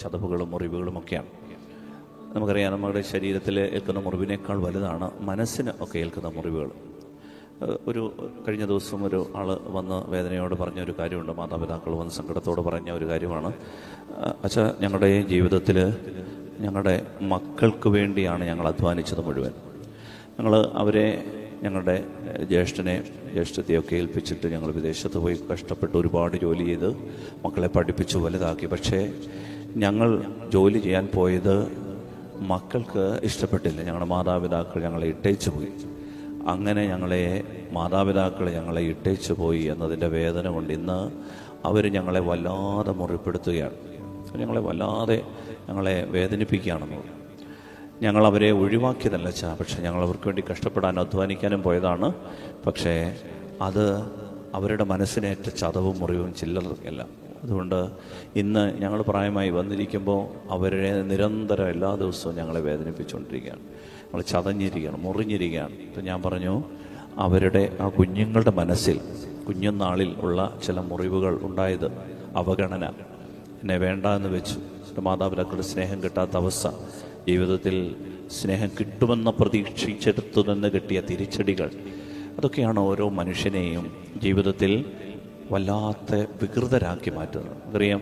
ചതവുകളും മുറിവുകളുമൊക്കെയാണ് നമുക്കറിയാം നമ്മുടെ ശരീരത്തിൽ ഏൽക്കുന്ന മുറിവിനേക്കാൾ വലുതാണ് മനസ്സിന് ഒക്കെ ഏൽക്കുന്ന മുറിവുകൾ. ഒരു കഴിഞ്ഞ ദിവസം ഒരു ആൾ വന്ന് വേദനയോട് പറഞ്ഞ ഒരു കാര്യമുണ്ട് മാതാപിതാക്കൾ വന്ന് സങ്കടത്തോട് പറഞ്ഞ ഒരു കാര്യമാണ്. അച്ഛാ ഞങ്ങളുടെ ജീവിതത്തിൽ ഞങ്ങളുടെ മക്കൾക്ക് വേണ്ടിയാണ് ഞങ്ങൾ അധ്വാനിച്ചത് മുഴുവൻ. ഞങ്ങൾ അവരെ ഞങ്ങളുടെ ജ്യേഷ്ഠനെ ജ്യേഷ്ഠത്തെയൊക്കെ ഏൽപ്പിച്ചിട്ട് ഞങ്ങൾ വിദേശത്ത് പോയി കഷ്ടപ്പെട്ട് ഒരുപാട് ജോലി ചെയ്ത് മക്കളെ പഠിപ്പിച്ച് വലുതാക്കി. പക്ഷേ ഞങ്ങൾ ജോലി ചെയ്യാൻ പോയത് മക്കൾക്ക് ഇഷ്ടപ്പെട്ടില്ല. ഞങ്ങളുടെ മാതാപിതാക്കൾ ഞങ്ങളെ ഇട്ടേച്ചു പോയി. അങ്ങനെ ഞങ്ങളെ മാതാപിതാക്കൾ ഞങ്ങളെ ഇട്ടേച്ചു പോയി എന്നതിന്റെ വേദന കൊണ്ട് ഇന്ന് അവർ ഞങ്ങളെ വല്ലാതെ മുറിപ്പെടുത്തുകയാണ്. ഞങ്ങളെ വല്ലാതെ ഞങ്ങളെ വേദനിപ്പിക്കുകയാണെന്നുള്ളത് ഞങ്ങൾ അവരെ ഒഴിവാക്കിയതല്ല ചാ പക്ഷേ ഞങ്ങൾ അവർക്ക് വേണ്ടി കഷ്ടപ്പെടാനും അധ്വാനിക്കാനും പോയതാണ്. പക്ഷേ അത് അവരുടെ മനസ്സിനേറ്റ ചതവും മുറിവും ചില്ലറയല്ല അതുകൊണ്ട് ഇന്ന് ഞങ്ങൾ പ്രായമായി വന്നിരിക്കുമ്പോൾ അവരെ നിരന്തരം എല്ലാ ദിവസവും ഞങ്ങളെ വേദനിപ്പിച്ചുകൊണ്ടിരിക്കുകയാണ്. നമ്മൾ ചതഞ്ഞിരിക്കുകയാണ് മുറിഞ്ഞിരിക്കുകയാണ്. ഇപ്പം ഞാൻ പറഞ്ഞു അവരുടെ ആ കുഞ്ഞുങ്ങളുടെ മനസ്സിൽ കുഞ്ഞുനാളിൽ ഉള്ള ചില മുറിവുകൾ ഉണ്ടായത് അവഗണന. എന്നെ വേണ്ട എന്ന് വെച്ചു. എന്റെ മാതാപിതാക്കളുടെ സ്നേഹം കിട്ടാത്ത അവസ്ഥ. ജീവിതത്തിൽ സ്നേഹം കിട്ടുമെന്ന പ്രതീക്ഷിച്ചെടുത്തു നിന്ന് കിട്ടിയ തിരിച്ചടികൾ. അതൊക്കെയാണ് ഓരോ മനുഷ്യനെയും ജീവിതത്തിൽ വല്ലാത്ത വികൃതരാക്കി മാറ്റുന്നത് അറിയാം